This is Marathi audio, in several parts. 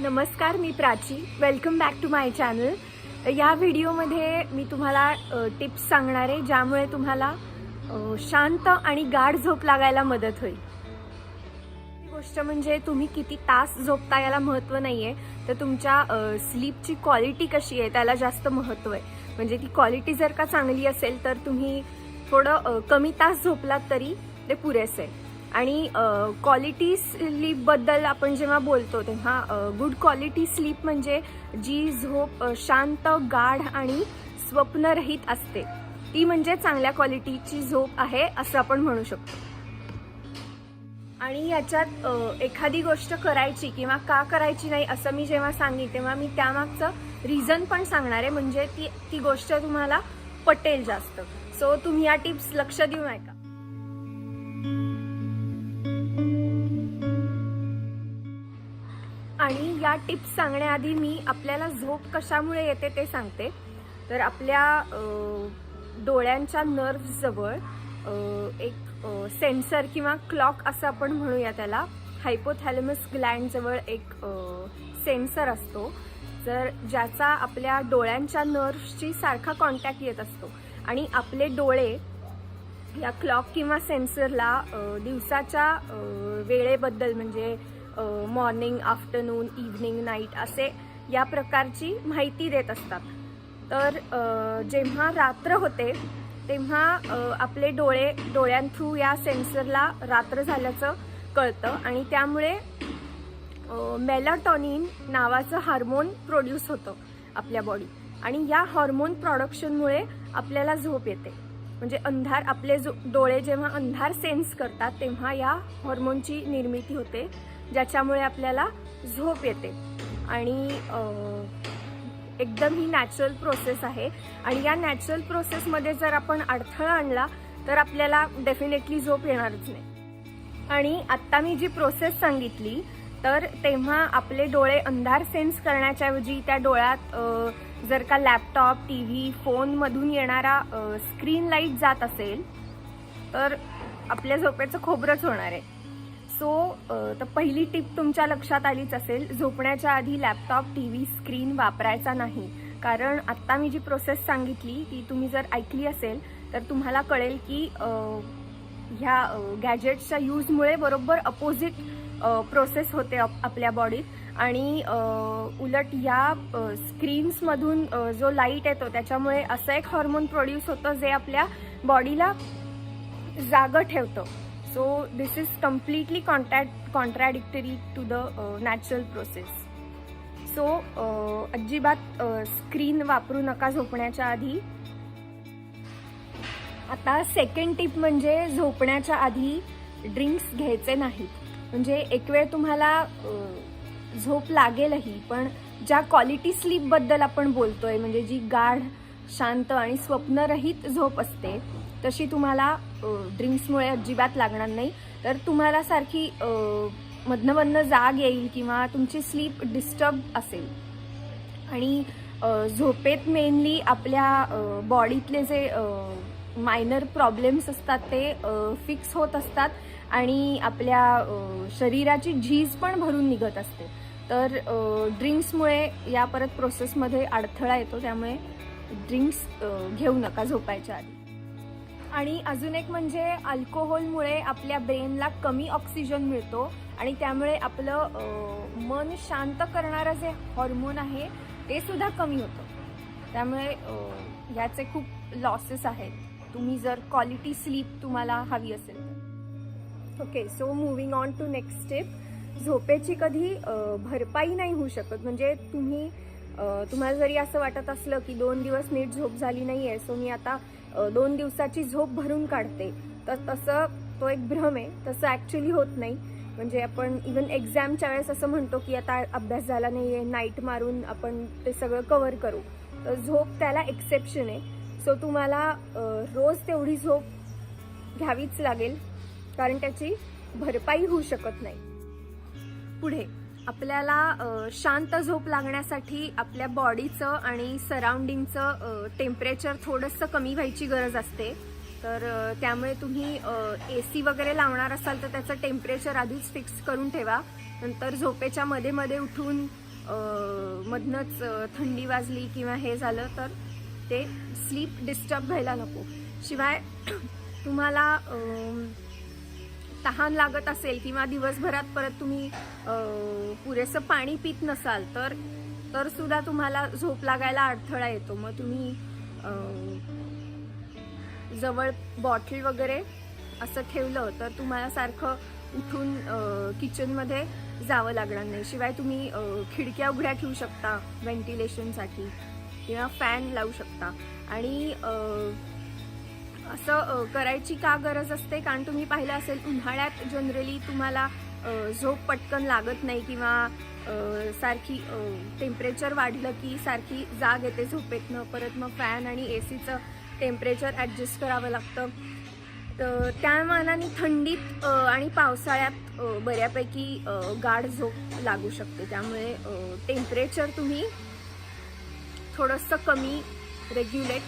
नमस्कार मी Prachi welcome back to my channel या व्हिडिओमध्ये मी तुम्हाला टिप्स सांगणार आहे ज्यामुळे तुम्हाला शांत आणि गाढ झोप लागायला मदत होईल. ही गोष्ट म्हणजे तुम्ही किती तास झोपता याला महत्त्व नाही आहे तर तुमच्या स्लीपची क्वालिटी कशी आहे त्याला जास्त महत्त्व आहे. म्हणजे ती क्वालिटी जर का चांगली असेल तर तुम्ही थोडं कमी तास झोपलात तरी ते पुरेसे आहे. आणि क्वालिटी स्लीपबद्दल आपण जेव्हा बोलतो तेव्हा गुड क्वालिटी स्लीप म्हणजे जी झोप शांत गाढ आणि स्वप्नरहित असते. ती म्हणजे चांगल्या क्वालिटीची झोप आहे असं आपण म्हणू शकतो. आणि याच्यात एखादी गोष्ट करायची किंवा का करायची नाही असं मी जेव्हा सांगेन तेव्हा मी त्यामागचं रिझन पण सांगणार आहे. म्हणजे ती ती गोष्ट तुम्हाला पटेल जास्त. सो तुम्ही या टिप्स लक्ष देऊ ऐका. या टिप्स सांगण्याआधी मी आपल्याला झोप कशामुळे येते ते सांगते. तर आपल्या डोळ्यांच्या नर्व्हजवळ एक सेन्सर किंवा क्लॉक असं आपण म्हणूया त्याला. हायपोथॅलमस ग्लँडजवळ एक सेन्सर असतो. जर ज्याचा आपल्या डोळ्यांच्या नर्व्हशी सारखा कॉन्टॅक्ट येत असतो आणि आपले डोळे या क्लॉक किंवा सेन्सरला दिवसाच्या वेळेबद्दल म्हणजे मॉर्निंग आफ्टरनून इव्हनिंग नाईट असे या प्रकारची माहिती देत असतात. तर जेव्हा रात्र होते तेव्हा आपले डोळे डोळ्यांथ्रू या सेन्सरला रात्र झाल्याचं कळतं आणि त्यामुळे मेलाटॉनिन नावाचं हार्मोन प्रोड्यूस होतं आपल्या बॉडी आणि या हार्मोन प्रॉडक्शनमुळे आपल्याला झोप येते. म्हणजे अंधार आपले जो डोळे जेव्हा अंधार सेन्स करतात तेव्हा या हॉर्मोनची निर्मिती होते. ज्याच्यामुळे आपल्याला झोप येते. आणि एकदम ही नॅचरल प्रोसेस आहे. आणि या नॅचरल प्रोसेसमध्ये जर आपण अडथळा आणला तर आपल्याला डेफिनेटली झोप येणारच नाही. आणि आत्ता मी जी प्रोसेस सांगितली तर तेव्हा आपले डोळे अंधार सेन्स करण्याच्याऐवजी त्या डोळ्यात जर का लॅपटॉप टी व्ही फोनमधून येणारा स्क्रीन लाइट जात असेल तर आपल्या झोपेचं खोबरंच होणार आहे. सो तर पहिली टिप तुमच्या लक्षात आलीच असेल झोपण्याच्या आधी लॅपटॉप टी व्ही स्क्रीन वापरायचा नाही. कारण आत्ता मी जी प्रोसेस सांगितली ती तुम्ही जर ऐकली असेल तर तुम्हाला कळेल की ह्या गॅजेट्सच्या यूजमुळे बरोबर अपोजिट प्रोसेस होते आप- आपल्या बॉडीत आणि उलट या स्क्रीन्समधून जो लाइट येतो त्याच्यामुळे असं एक हॉर्मोन प्रोड्यूस होतं जे आपल्या बॉडीला जागं ठेवतं. So this is completely contact contradictory to the natural process so अजिबात uh, स्क्रीन वापरू नका झोपण्याच्या आधी. आता सेकंड टिप म्हणजे झोपण्याच्या आधी ड्रिंक्स घ्यायचे नाहीत. म्हणजे एक वेळ तुम्हाला uh, झोप लागेलही पण ज्या क्वालिटी स्लीपबद्दल आपण बोलतोय म्हणजे जी गाढ शांत आणि स्वप्नरहित झोप असते तशी तुम्हाला ड्रिंक्समुळे अजिबात लागणार नाही. तर तुम्हाला सारखी अ, जाग येईल किंवा तुमची स्लीप डिस्टर्ब असेल. आणि झोपेत मेनली आपल्या बॉडीतले जे मायनर प्रॉब्लेम्स असतात ते फिक्स होत असतात आणि आपल्या शरीराची झीज पण भरून निघत असते. तर ड्रिंक्समुळे या परत प्रोसेसमध्ये अडथळा येतो त्यामुळे ड्रिंक्स घेऊ नका झोपायच्या आधी. आणि अजून एक म्हणजे अल्कोहोलमुळे आपल्या ब्रेनला कमी ऑक्सिजन मिळतो आणि त्यामुळे आपलं मन शांत करणारं जे हॉर्मोन आहे ते सुद्धा कमी होतं. त्यामुळे याचे खूप लॉसेस आहेत. तुम्ही जर क्वालिटी स्लीप तुम्हाला हवी असेल तर. Okay so moving on to next step झोपेची कधी भरपाई नाही होऊ शकत. म्हणजे तुम्ही तुम्हाला जरी असं वाटत असलं की दोन दिवस नीट झोप झाली नाही आहे सो मी आता दोन दिवसाची झोप भरून काढते. तर तसं तो एक भ्रम आहे. तसं ॲक्च्युली होत नाही. म्हणजे आपण इवन एक्झामच्या वेळेस असं म्हणतो की आता अभ्यास झाला नाही आहे नाईट मारून आपण ते सगळं कवर करू. तर झोप त्याला एक्सेप्शन आहे. सो तुम्हाला रोज तेवढी झोप घ्यावीच लागेल. कारण त्याची भरपाई होऊ शकत नाही. पुढे. आपल्याला शांत झोप लागण्यासाठी आपल्या बॉडीचं आणि सराउंडिंगचं टेम्परेचर थोडंसं कमी व्हायची गरज असते. तर त्यामुळे तुम्ही ए सी वगैरे लावणार असाल तर त्याचं टेम्परेचर आधीच फिक्स करून ठेवा. नंतर झोपेच्या मध्ये मध्ये उठून मधनंच थंडी वाजली किंवा हे झालं तर ते स्लीप डिस्टर्ब व्हायला नको. शिवाय तुम्हाला तहान लागत असेल किंवा दिवसभरात परत तुम्ही पुरेसं पाणी पित नसाल तर तर सुद्धा तुम्हाला झोप लागायला अडथळा येतो. मग तुम्ही जवळ बॉटल वगैरे असं ठेवलं तर तुम्हाला सारखं उठून किचनमध्ये जावं लागणार नाही. शिवाय तुम्ही खिडक्या उघड्या ठेवू शकता व्हेंटिलेशनसाठी किंवा फॅन लावू शकता. आणि असं करायची का गरज असते? कारण तुम्ही पाहिलं असेल उन्हाळ्यात जनरली तुम्हाला झोप पटकन लागत नाही किंवा सारखी टेम्परेचर वाढलं की सारखी जाग येते झोपेतनं. परत मग फॅन आणि ए सीचं टेम्परेचर ॲडजस्ट करावं लागतं. तर त्या मानाने थंडीत आणि पावसाळ्यात बऱ्यापैकी गाढ झोप लागू शकते. त्यामुळे टेम्परेचर तुम्ही थोडंसं कमी रेग्युलेट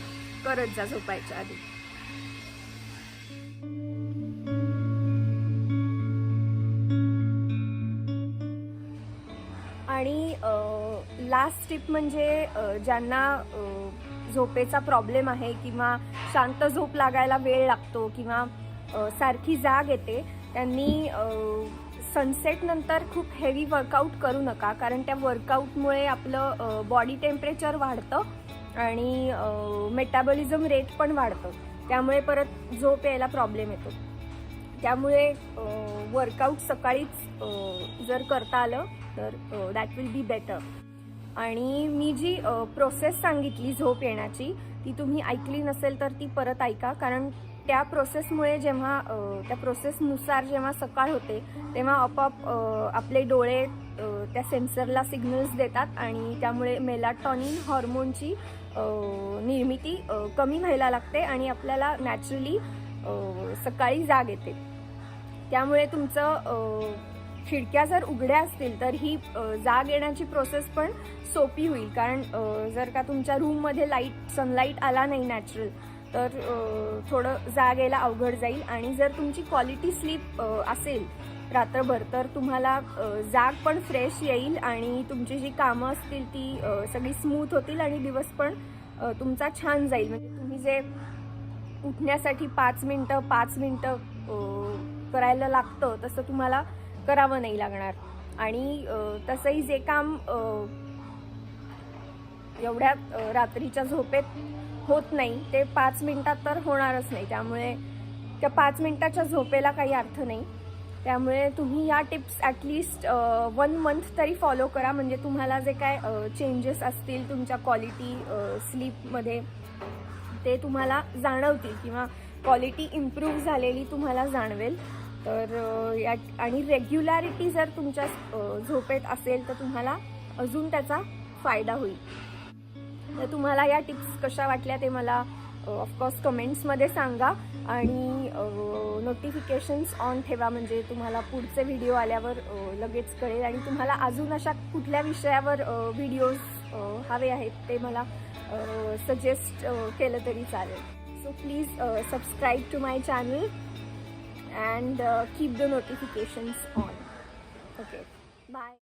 करत जा झोपायच्या आधी. लास्ट टिप म्हणजे ज्यांना झोपेचा प्रॉब्लेम आहे किंवा शांत झोप लागायला वेळ लागतो किंवा सारखी जाग येते त्यांनी सनसेटनंतर खूप हेवी वर्कआउट करू नका. कारण त्या वर्कआउटमुळे आपलं बॉडी टेम्परेचर वाढतं आणि मेटाबॉलिझम रेट पण वाढतं. त्यामुळे परत झोप यायला प्रॉब्लेम येतो. त्यामुळे वर्कआउट सकाळीच जर करता आलं तर दॅट विल बी बेटर आणि मी जी प्रोसेस सांगितली झोप येण्याची ती तुम्ही ऐकली नसेल तर ती परत ऐका. कारण त्या प्रोसेसमुळे जेव्हा त्या प्रोसेसनुसार जेव्हा सकाळ होते तेव्हा आपोआप आपले डोळे त्या सेन्सरला सिग्नल्स देतात आणि त्यामुळे मेलाटॉनिन हॉर्मोनची निर्मिती कमी व्हायला लागते आणि आपल्याला नॅचरली सकाळी जाग येते. त्यामुळे तुमचं खिडक्या जर उघड्या असतील तर ही जाग येण्याची प्रोसेस पण सोपी होईल. कारण जर का तुमच्या रूममध्ये लाइट सनलाईट आला नाही नॅचरल तर थोडं जाग यायला अवघड जाईल. आणि जर तुमची क्वालिटी स्लीप असेल रात्रभर तर तुम्हाला जाग पण फ्रेश येईल आणि तुमची जी कामं असतील ती सगळी स्मूथ होतील आणि दिवस पण तुमचा छान जाईल. म्हणजे तुम्ही जे उठण्यासाठी पाच मिनटं पाच मिनटं करायला लागतं तसं तुम्हाला करावं नाही लागणार. आणि तसंही जे काम एवढ्या रात्रीच्या झोपेत होत नाही ते पाच मिनटात तर होणारच नाही. त्यामुळे त्या पाच मिनटाच्या झोपेला काही अर्थ नाही. त्यामुळे तुम्ही या tips at least one month तरी फॉलो करा. म्हणजे तुम्हाला जे काय चेंजेस असतील तुमच्या क्वालिटी स्लीपमध्ये ते तुम्हाला जाणवतील किंवा क्वालिटी इम्प्रूव्ह झालेली तुम्हाला जाणवेल. तर या आणि रेग्युलॅरिटी जर तुमच्या झोपेत असेल तर तुम्हाला अजून त्याचा फायदा होईल. तर तुम्हाला या टिप्स कशा वाटल्या ते मला ऑफकोर्स कमेंट्समध्ये सांगा. आणि नोटिफिकेशन्स ऑन ठेवा म्हणजे तुम्हाला पुढचे व्हिडिओ आल्यावर लगेच कळेल. आणि तुम्हाला अजून अशा कुठल्या विषयावर व्हिडिओज हवे आहेत ते मला सजेस्ट केलं तरी चालेल. So please subscribe to my channel and uh, keep the notifications on. Okay, bye.